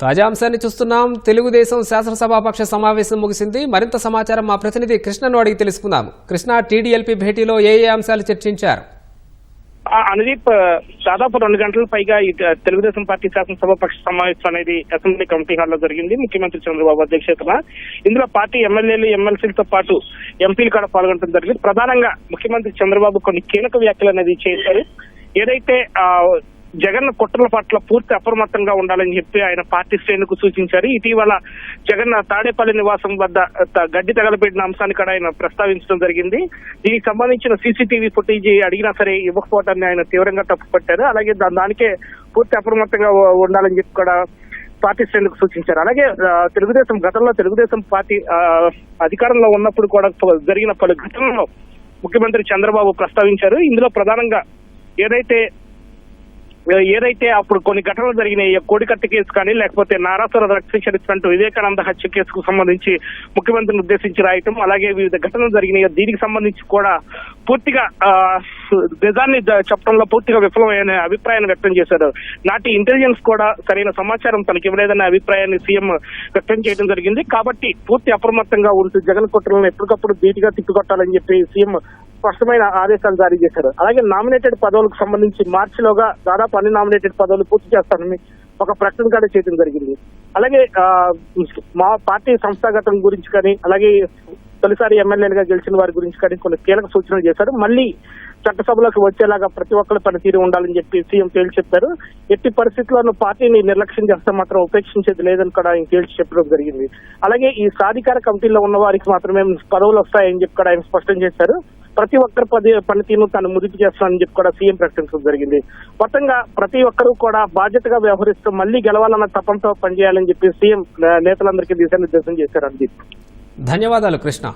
తాజా అంశాన్ని చూస్తున్నాం. తెలుగుదేశం శాసనసభాపక్ష సమావేశం ముగిసింది. మరింత సమాచారం మా ప్రతినిధి కృష్ణను అడిగి తెలుసుకుందాం. కృష్ణ టీడీఎల్పీ భేటీలో ఏ ఏ అంశాలు చర్చించారు? ఆ, అనుదీప్ దాదాపు రెండు గంటల పైగా ఈ తెలుగుదేశం పార్టీ శాసనసభ పక్ష సమావేశం అనేది అసెంబ్లీ కమిటీ హాల్లో జరిగింది. ముఖ్యమంత్రి చంద్రబాబు అధ్యక్షతన. ఇందులో పార్టీ ఎమ్మెల్యేలు ఎమ్మెల్సీలతో పాటు ఎంపీలు కూడా పాల్గొనడం జరిగింది. ప్రధానంగా ముఖ్యమంత్రి చంద్రబాబు కొన్ని కీలక వ్యాఖ్యలు అనేది చేశారు. ఏదైతే జగన్ కుట్రల పట్ల పూర్తి అప్రమత్తంగా ఉండాలని చెప్పి ఆయన పార్టీ శ్రేణులకు సూచించారు. ఇటీవల జగన్ తాడేపల్లి నివాసం వద్ద త- గడ్డి తగలబెట్టిన అంశాన్ని కూడా ఆయన ప్రస్తావించడం జరిగింది. దీనికి సంబంధించిన సీసీటీవీ ఫుటేజ్ అడిగినా సరే ఇవ్వకపోవటాన్ని ఆయన తీవ్రంగా తప్పుపట్టారు. అలాగే దానికే పూర్తి అప్రమత్తంగా ఉండాలని చెప్పి కూడా పార్టీ శ్రేణులకు సూచించారు. అలాగే తెలుగుదేశం గతంలో తెలుగుదేశం పార్టీ అధికారంలో ఉన్నప్పుడు కూడా జరిగిన పలు ఘటనల్లో ముఖ్యమంత్రి చంద్రబాబు ప్రస్తావించారు. ఇందులో ప్రధానంగా ఏదైతే ఏదైతే అప్పుడు కొన్ని ఘటనలు జరిగినాయి కోడికత్తి కేసు కానీ లేకపోతే నారాసుర రక్షించినటువంటి వివేకానంద హత్య కేసుకు సంబంధించి ముఖ్యమంత్రిని ఉద్దేశించి రాయటం అలాగే వివిధ ఘటనలు జరిగినాయి. దీనికి సంబంధించి కూడా పూర్తిగా నిజాన్ని చెప్పడంలో పూర్తిగా విఫలమైన అభిప్రాయాన్ని వ్యక్తం చేశారు. నాటి ఇంటెలిజెన్స్ కూడా సరైన సమాచారం తనకి ఇవ్వలేదనే అభిప్రాయాన్ని సీఎం వ్యక్తం చేయడం జరిగింది. కాబట్టి పూర్తి అప్రమత్తంగా ఉంటూ జగన్ కుట్రలను ఎప్పటికప్పుడు ధీటుగా తిప్పికొట్టాలని చెప్పి సీఎం స్పష్టమైన ఆదేశాలు జారీ చేశారు. అలాగే నామినేటెడ్ పదవులకు సంబంధించి మార్చిలోగా దాదాపు అన్ని నామినేటెడ్ పదవులు పూర్తి చేస్తానని ఒక ప్రకటన కూడా చేయడం జరిగింది. అలాగే మా పార్టీ సంస్థాగతం గురించి కానీ అలాగే తొలిసారి ఎమ్మెల్యేలుగా గెలిచిన వారి గురించి కానీ కొన్ని కీలక సూచనలు చేశారు. మళ్ళీ చట్టసభలోకి వచ్చేలాగా ప్రతి ఒక్కరు పనితీరు ఉండాలని చెప్పి సీఎం తేల్చి చెప్పారు. ఎట్టి పరిస్థితుల్లోనూ పార్టీని నిర్లక్ష్యం చేస్తే మాత్రం ఉపేక్షించేది లేదని కూడా ఆయన తేల్చి చెప్పడం జరిగింది. అలాగే ఈ సాధికార కమిటీలో ఉన్న వారికి మాత్రమే పదవులు వస్తాయని చెప్పి కూడా ఆయన స్పష్టం చేశారు. ప్రతి ఒక్కరి పది పనితీరును తాను ముదిపి చేస్తానని చెప్పి కూడా సీఎం ప్రకటించడం జరిగింది. మొత్తంగా ప్రతి ఒక్కరూ కూడా బాధ్యతగా వ్యవహరిస్తూ మళ్ళీ గెలవాలన్న తపంతో పనిచేయాలని చెప్పి సీఎం నేతలందరికీ దిశానిర్దేశం చేశారు అని ధన్యవాదాలు కృష్ణ.